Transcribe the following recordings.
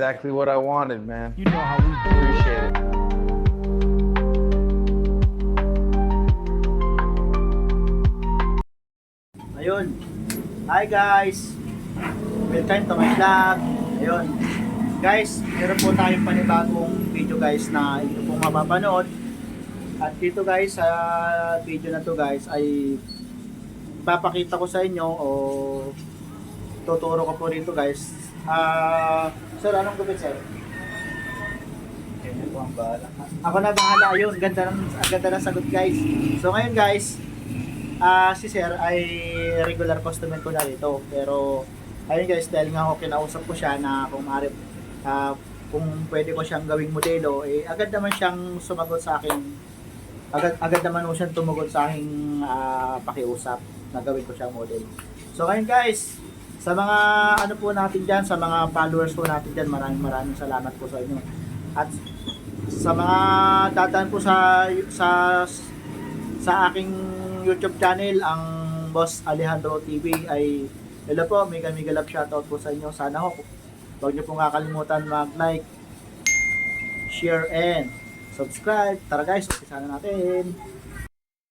exactly what I wanted, man. You know how we. Appreciate it. Ayun. Hi guys. Welcome to my vlog. Ayun. Guys, meron po tayong panibagong video guys na ito pong mapapanood. At dito guys, sa video na to guys ay papakita ko sa inyo o tuturo ko po dito guys. Ah, sir, anong gupit sir? Po ang bahala. Ako na bahala. Ayun, ganda ng, ganda ng sagot guys. So ngayon guys, Ah, si Sir ay regular customer ko na rito. Pero ayun guys, dahil nga ako kinausap ko siya na kung maaari ah, kung pwede ko siyang gawing modelo, eh agad naman siyang sumagot sa akin. Agad agad naman ho siyang tumugon sa aking ah, pakiusap na gawin ko siyang model. So ngayon guys, sa mga ano po natin diyan, sa mga followers po natin diyan, maraming maraming salamat po sa inyo. At sa mga dadaan po sa sa sa aking YouTube channel, ang Boss Alejandro TV ay hello po, mega mega love shoutout po sa inyo. Sana ho, huwag niyo pong kakalimutan mag-like, share, and subscribe. Tara guys, umpisa na natin.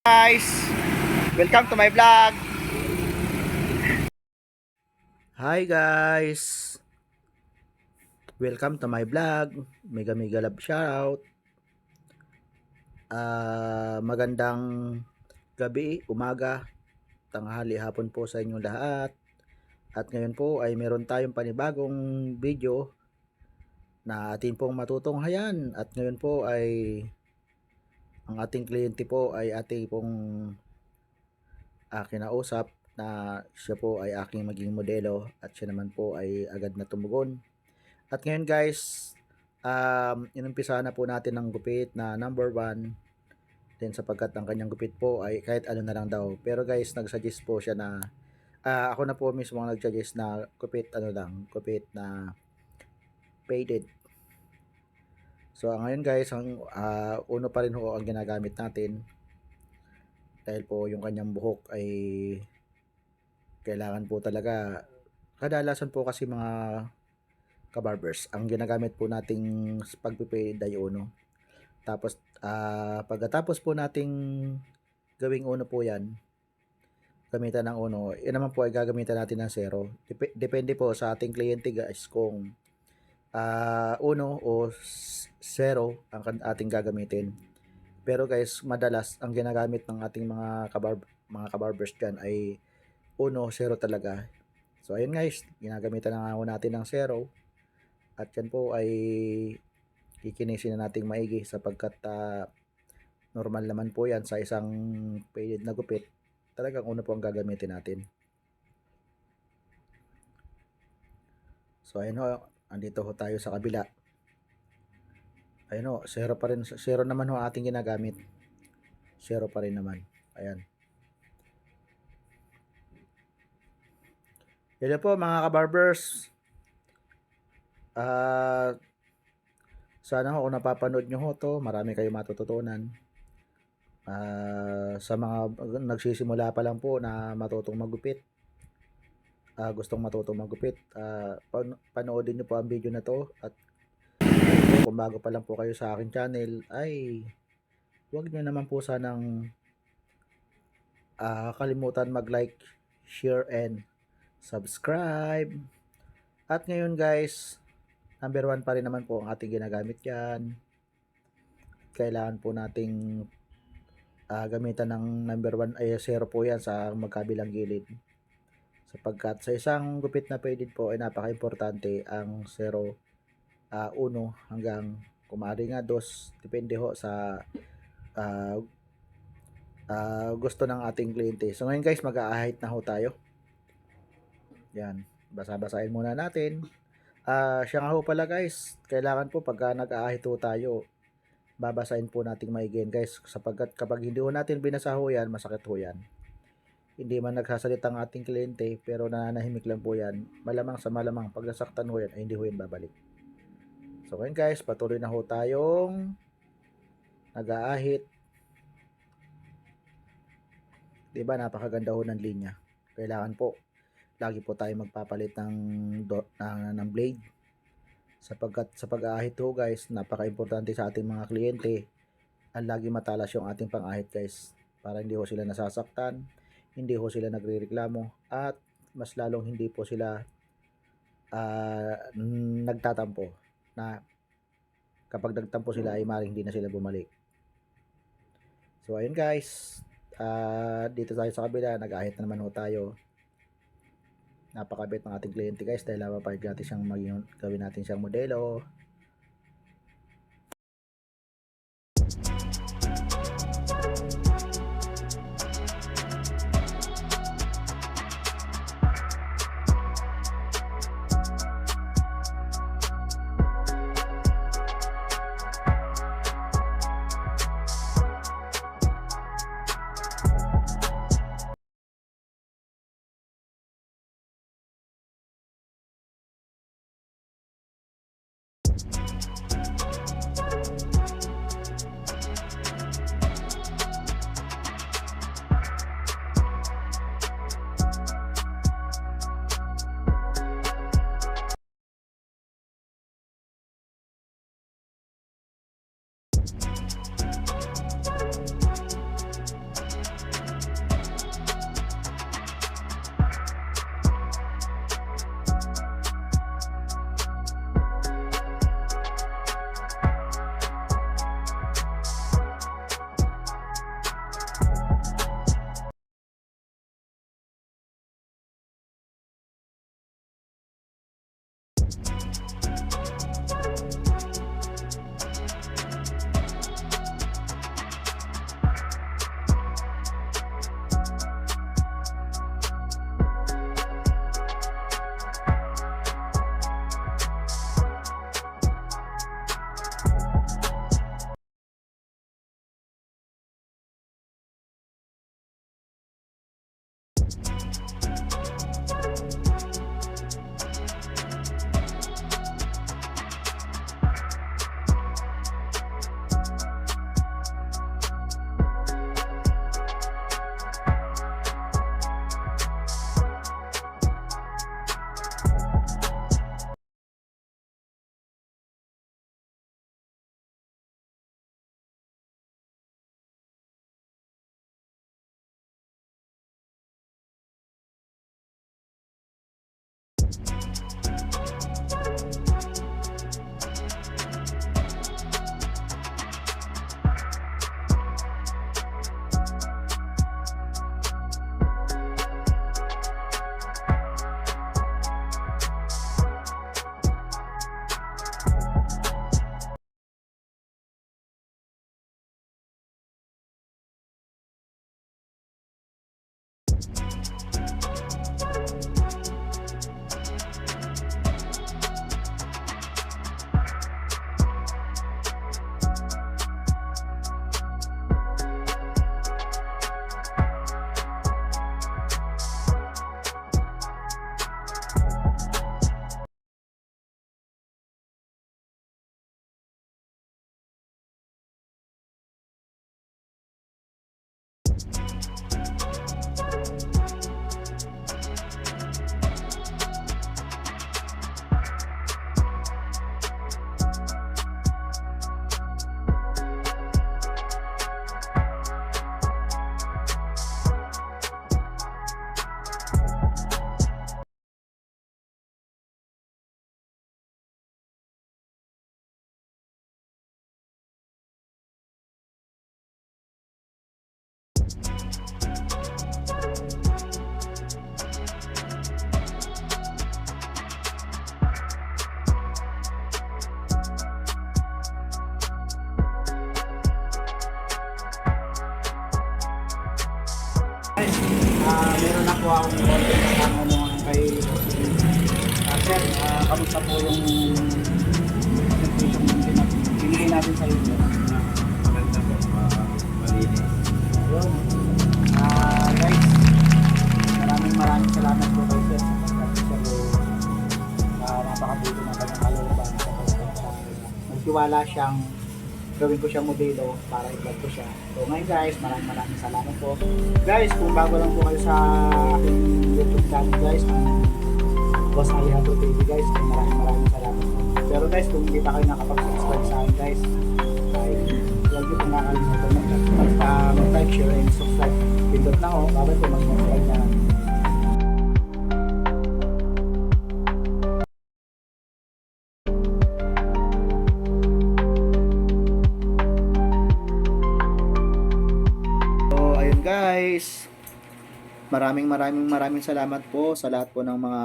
Guys, welcome to my vlog. Hi guys. Welcome to my vlog. Mega mega love shoutout. Ah, magandang gabi, umaga, tanghali, hapon po sa inyong lahat. At ngayon po ay meron tayong panibagong video na atin pong matutunghayan. At ngayon po ay ang ating kliyente po ay ating pong uh, kinausap na siya po ay aking maging modelo at siya naman po ay agad na tumugon. At ngayon guys, um, inumpisa na po natin ng gupit na number one Then sapagkat ang kanyang gupit po ay kahit ano na lang daw. Pero guys, nagsuggest po siya na ah, ako na po mismo ang nagsuggest na gupit ano lang, gupit na faded. So ang ngayon guys, ang ah, uno pa rin ho ang ginagamit natin. Dahil po yung kanyang buhok ay kailangan po talaga kadalasan po kasi mga kabarbers ang ginagamit po nating pagpipade ay uno. Tapos ah pagkatapos po nating gawing uno po 'yan, gamitan ng uno, yun naman po ay gagamitan natin ng zero. Dep- depende po sa ating kliyente guys kung ah uno o zero ang ating gagamitin. Pero guys, madalas ang ginagamit ng ating mga kabarb mga kabarbers dyan ay uno, zero talaga. So ayun guys, ginagamitan na nga natin ng zero. At yan po ay kikinisin na nating maigi sapagkat ah, normal naman po yan sa isang faded na gupit. Talagang una po ang gagamitin natin. So ayun ho andito ho tayo sa kabila. Ayun ho zero pa rin zero naman ho ating ginagamit. Zero pa rin naman. Ayan Hello po mga kabarbers ah sana ho kung napapanood nyo ho to, marami kayo matututunan. Ah, sa mga nagsisimula pa lang po na matutong magupit, ah, gustong matutong magupit, ah, pan- panoodin nyo po ang video na to at kung bago pa lang po kayo sa akin channel ay huwag nyo naman po sanang ah, kalimutan mag-like, share, and subscribe. At ngayon guys, number one pa rin naman po ang ating ginagamit yan. Kailangan po nating ah, gamitan ng number one ay zero po yan sa magkabilang gilid. Sapagkat sa isang gupit na faded po ay napaka-importante ang zero, ah, uno hanggang kumari nga dos. Depende ho sa ah, ah, gusto ng ating kliyente. So ngayon guys, mag-a-height na ho tayo. Yan. Basa-basahin muna natin. Ah, siya nga ho pala guys, kailangan po pagka nag-aahit ho tayo, babasahin po nating maigin guys, sapagkat kapag hindi ho natin binasa ho yan, masakit ho yan. Hindi man nagsasalita ang ating kliyente, pero nananahimik lang po yan, malamang sa malamang, pag nasaktan ho yan, ay hindi ho yan babalik. So ngayon guys, patuloy na ho tayong nag-aahit. Diba, napakaganda ho ng linya. Kailangan po, lagi po tayo magpapalit ng, do, ng, ng blade. Sapagkat sa pag-aahit ho guys, napaka-importante sa ating mga kliyente. Ang lagi matalas yung ating pang-ahit guys. Para hindi ho sila nasasaktan, hindi ho sila nagrereklamo at mas lalong hindi po sila ah, nagtatampo na kapag nagtampo sila ay maring hindi na sila bumalik. So ayun guys, ah, dito tayo sa kabila, nag-ahit na naman ho tayo. Napakabait ng ating kliyente guys dahil napapayag natin siyang maging, gawin natin siyang modelo. Ah, na po akong konti na tanong kay uh, Sir, ah, kamusta po yung presentation ng binigay natin sa inyo? Maganda po, ma- malinis. Yun. Ah, guys, maraming maraming salamat po kay Sir. Uh, napakabuti ng kanyang. Nagtiwala siyang gawin ko siyang modelo para i-vlog ko siya. So ngayon guys, maraming maraming salamat po. Guys, kung bago lang po kayo sa YouTube channel guys, Boss Alejandro TV guys. Maraming maraming salamat po. Pero guys, kung hindi pa kayo nakapag-subscribe sa akin guys, ay huwag niyo pong nakalimutan mag- mag- mag-like, share, and subscribe. Pindot na ako, babay ko mag-subscribe na. Maraming maraming maraming salamat po sa lahat po ng mga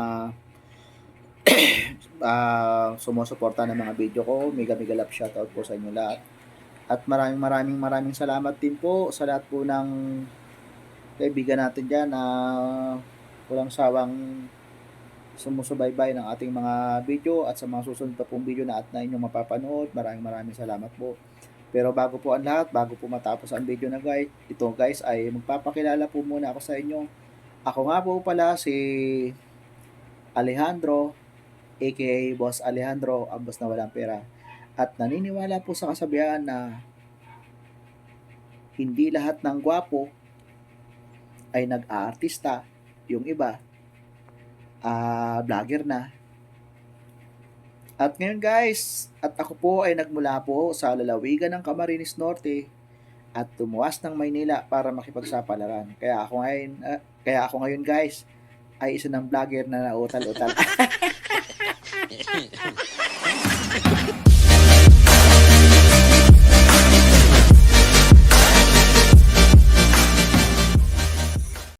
ah sumusuporta ng mga video ko. Mega mega love shoutout po sa inyo lahat. At maraming maraming maraming salamat din po sa lahat po ng kaibigan natin dyan na walang sawang sumusubaybay ng ating mga video at sa mga susunod pa pong video na at na inyong mapapanood. Maraming maraming salamat po. Pero bago po ang lahat, bago po matapos ang video na guys, ito guys ay magpapakilala po muna ako sa inyo. Ako nga po pala si Alejandro, aka Boss Alejandro, ang boss na walang pera. At naniniwala po sa kasabihan na hindi lahat ng gwapo ay nag-aartista. Yung iba, ah vlogger na. At ngayon guys, at ako po ay nagmula po sa lalawigan ng Camarines Norte at tumuwas ng Maynila para makipagsapalaran. Kaya ako ngayon, ah, kaya ako ngayon guys ay isa ng vlogger na nautal-utal.